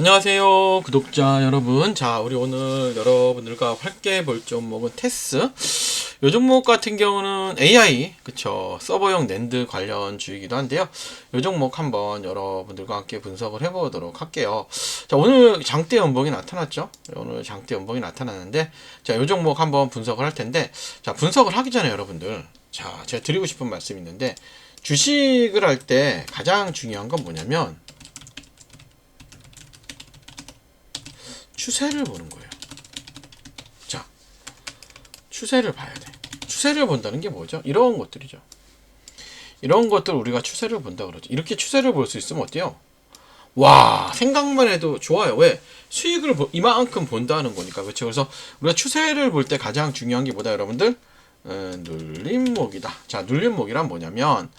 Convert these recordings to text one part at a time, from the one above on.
안녕하세요 구독자 여러분. 자 우리 오늘 여러분들과 함께 볼 종목은 테스. 이 종목 같은 경우는 AI 그쵸? 서버용 낸드 관련 주이기도 한데요. 이 종목 한번 여러분들과 함께 분석을 해보도록 할게요. 자 오늘 장대 연봉이 나타났죠? 오늘 장대 연봉이 나타났는데 자이 종목 한번 분석을 할 텐데 자 분석을 하기 전에 여러분들 자 제가 드리고 싶은 말씀이 있는데 주식을 할 때 가장 중요한 건 뭐냐면 추세를 보는 거예요. 자, 추세를 봐야 돼. 추세를 본다는 게 뭐죠? 이런 것들이죠. 이런 것들 우리가 추세를 본다 그러죠. 이렇게 추세를 볼 수 있으면 어때요? 와, 생각만 해도 좋아요. 왜? 수익을 보- 이만큼 본다는 거니까. 그렇죠? 그래서 우리가 추세를 볼 때 가장 중요한 게 뭐다, 여러분들? 어, 눌림목이다. 자, 눌림목이란 뭐냐면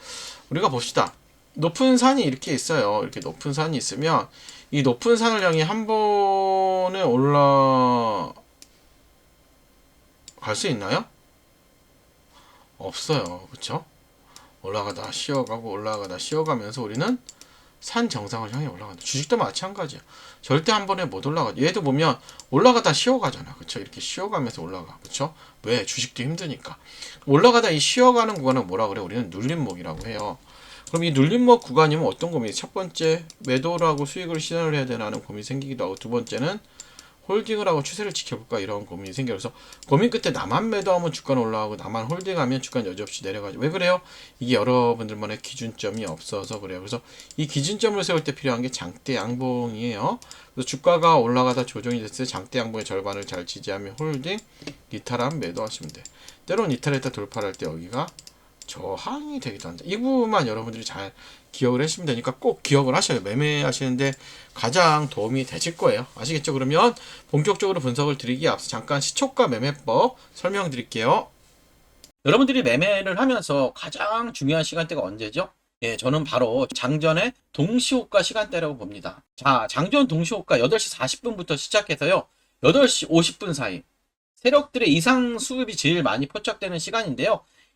우리가 봅시다. 높은 산이 이렇게 있어요. 이렇게 높은 산이 있으면 이 높은 산을 향해 한 번에 올라 갈 수 있나요? 없어요. 그쵸? 올라가다 쉬어가고 올라가다 쉬어가면서 우리는 산 정상을 향해 올라간다. 주식도 마찬가지야. 절대 한 번에 못 올라가. 얘도 보면 올라가다 쉬어가잖아. 그쵸? 이렇게 쉬어가면서 올라가. 그쵸? 왜? 주식도 힘드니까. 올라가다 이 쉬어가는 구간은 뭐라 그래? 우리는 눌림목이라고 해요. 그럼 이 눌림목 구간이면 어떤 고민이? 첫 번째 매도를 하고 수익을 실현을 해야 되나 하는 고민이 생기기도 하고 두 번째는 홀딩을 하고 추세를 지켜볼까 이런 고민이 생겨요. 그래서 고민 끝에 나만 매도하면 주가는 올라가고 나만 홀딩하면 주가는 여지없이 내려가죠. 왜 그래요? 이게 여러분들만의 기준점이 없어서 그래요. 그래서 이 기준점을 세울 때 필요한 게 장대 양봉이에요. 그래서 주가가 올라가다 조정이 됐을 때 장대 양봉의 절반을 잘 지지하면 홀딩, 이탈하면 매도하시면 돼. 때론 이탈했다 돌파를 할때 여기가 저항이 되기도 한다. 이 부분만 여러분들이 잘 기억을 하시면 되니까 꼭 기억을 하셔요. 매매하시는데 가장 도움이 되실 거예요. 아시겠죠? 그러면 본격적으로 분석을 드리기에 앞서 잠깐 시초가 매매법 설명드릴게요. 여러분들이 매매를 하면서 가장 중요한 시간대가 언제죠? 예, 저는 바로 장전의 동시호가 시간대라고 봅니다. 자, 장전 동시호가 8시 40분부터 시작해서요. 8시 50분 사이. 세력들의 이상 수급이 제일 많이 포착되는 시간인데요.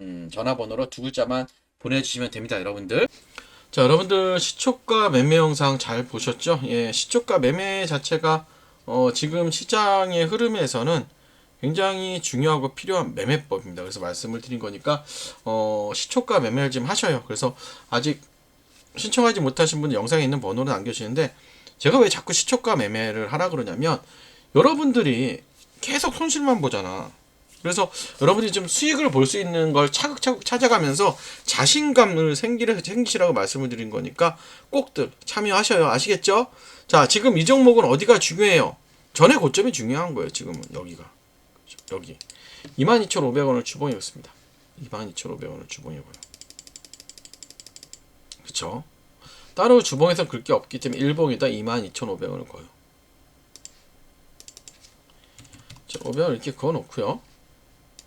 음, 전화번호로 두 글자만 보내주시면 됩니다, 여러분들. 자, 여러분들 시초가 매매 영상 잘 보셨죠? 예, 시초가 매매 자체가 어, 지금 시장의 흐름에서는 굉장히 중요하고 필요한 매매법입니다. 그래서 말씀을 드린 거니까 어, 시초가 매매를 지금 하셔요. 그래서 아직 신청하지 못하신 분은 영상에 있는 번호를 남겨주시는데 제가 왜 자꾸 시초가 매매를 하라 그러냐면 여러분들이 계속 손실만 보잖아. 그래서 여러분들이 좀 수익을 볼 수 있는 걸 차곡차곡 찾아가면서 자신감을 생기를 생기시라고 말씀을 드린 거니까 꼭들 참여하셔요. 아시겠죠? 자, 지금 이 종목은 어디가 중요해요? 전에 고점이 중요한 거예요. 지금은 여기가? 여기 22,500원을 주봉이었습니다. 22,500원을 주봉이고요. 그쵸? 따로 주봉에서 글게 없기 때문에 일봉에다 22,500원을 거요. 자, 500원 이렇게 그어 놓고요.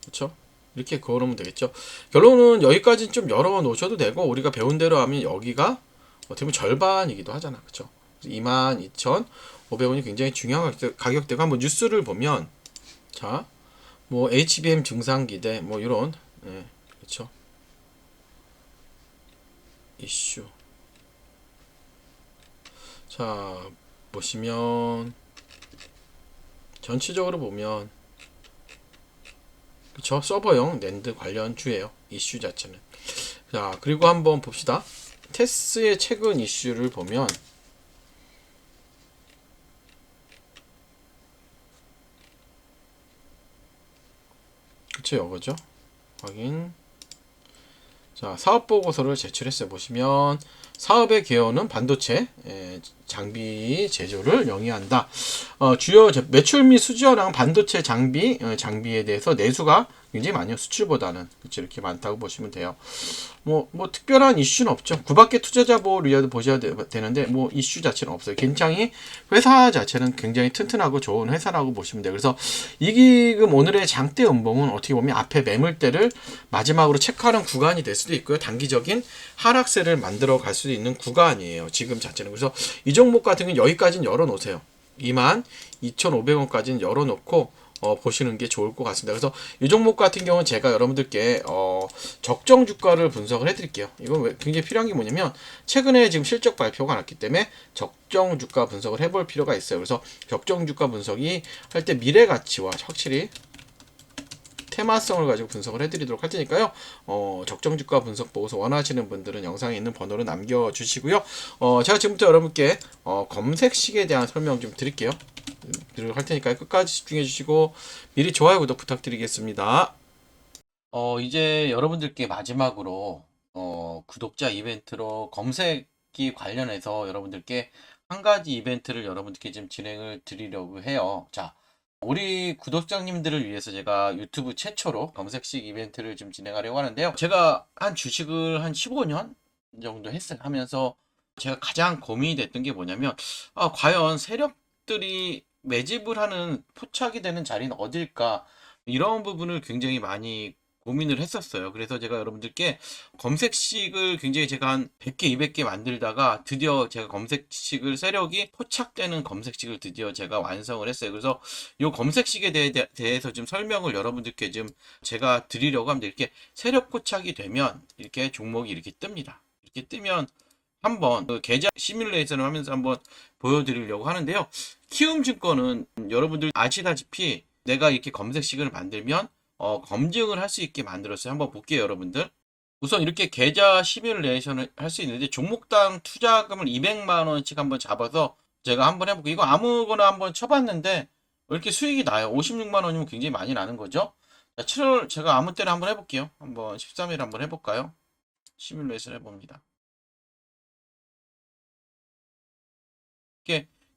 그쵸? 이렇게 그어 놓으면 되겠죠. 결론은 여기까지 좀 열어 놓으셔도 되고 우리가 배운 대로 하면 여기가 어떻게 보면 절반이기도 하잖아. 그쵸? 22,500원이 굉장히 중요한 가격대- 가격대고 한번 뉴스를 보면 자, 뭐 HBM 증상 기대 뭐 이런 예, 그렇죠. 이슈. 자, 보시면 전체적으로 보면 그쵸? 서버용 낸드 관련 주예요 이슈 자체는. 자 그리고 한번 봅시다. 테스의 최근 이슈를 보면 그쵸 이거죠? 확인 자 사업 보고서를 제출했어요 보시면 사업의 개요는 반도체 에, 장비 제조를 영위한다. 어, 주요 제- 매출 및 수주화량 반도체 장비 어, 장비에 대해서 내수가 굉장히 많이요 수출보다는 그렇죠 이렇게 많다고 보시면 돼요. 뭐 뭐 특별한 이슈는 없죠. 구밖에 투자자 보호를 보셔야 되, 는데 뭐 이슈 자체는 없어요. 굉장히 회사 자체는 굉장히 튼튼하고 좋은 회사라고 보시면 돼요. 그래서 이 기금 오늘의 장대 음봉은 어떻게 보면 앞에 매물대를 마지막으로 체크하는 구간이 될 수도 있고요. 단기적인 하락세를 만들어 갈 수도 있는 구간이에요. 지금 자체는. 그래서 이 종목 같은 경우는 여기까지는 열어 놓으세요. 2만 2,500원까지는 열어 놓고 어, 보시는 게 좋을 것 같습니다. 그래서 이 종목 같은 경우는 제가 여러분들께 어, 적정 주가를 분석을 해드릴게요. 이건 왜 굉장히 필요한 게 뭐냐면 최근에 지금 실적 발표가 났기 때문에 적정 주가 분석을 해볼 필요가 있어요. 그래서 적정 주가 분석이 할 때 미래 가치와 확실히 테마성을 가지고 분석을 해드리도록 할 테니까요. 어, 적정 주가 분석 보고서 원하시는 분들은 영상에 있는 번호를 남겨주시고요. 어, 제가 지금부터 여러분께 어, 검색식에 대한 설명 좀 드릴게요. 할 테니까 끝까지 집중해 주시고 미리 좋아요 구독 부탁드리겠습니다. 어 이제 여러분들께 마지막으로 어 구독자 이벤트로 검색기 관련해서 여러분들께 한 가지 이벤트를 여러분들께 좀 진행을 드리려고 해요. 자, 우리 구독자님들을 위해서 제가 유튜브 최초로 검색식 이벤트를 좀 진행하려고 하는데요. 제가 한 주식을 한 15년 정도 했어요. 하면서 제가 가장 고민이 됐던 게 뭐냐면 아, 과연 세력 들이 매집을 하는 포착이 되는 자리는 어딜까? 이런 부분을 굉장히 많이 고민을 했었어요. 그래서 제가 여러분들께 검색식을 굉장히 제가 한 100개, 200개 만들다가 드디어 제가 검색식을 세력이 포착되는 검색식을 드디어 제가 완성을 했어요. 그래서 이 검색식에 대해, 대해서 좀 설명을 여러분들께 좀 제가 드리려고 합니다. 이렇게 세력 포착이 되면 이렇게 종목이 이렇게 뜹니다. 이렇게 뜨면 한번 그 계좌 시뮬레이션을 하면서 한번 보여드리려고 하는데요. 키움증권은 여러분들 아시다시피 내가 이렇게 검색식을 만들면 어, 검증을 할 수 있게 만들었어요. 한번 볼게요, 여러분들. 우선 이렇게 계좌 시뮬레이션을 할 수 있는데 종목당 투자금을 200만 원씩 한번 잡아서 제가 한번 해볼게요. 이거 아무거나 한번 쳐봤는데 이렇게 수익이 나요. 56만 원이면 굉장히 많이 나는 거죠. 자, 7월 제가 아무 때나 한번 해볼게요. 한번 13일 한번 해볼까요? 시뮬레이션 해봅니다. 이게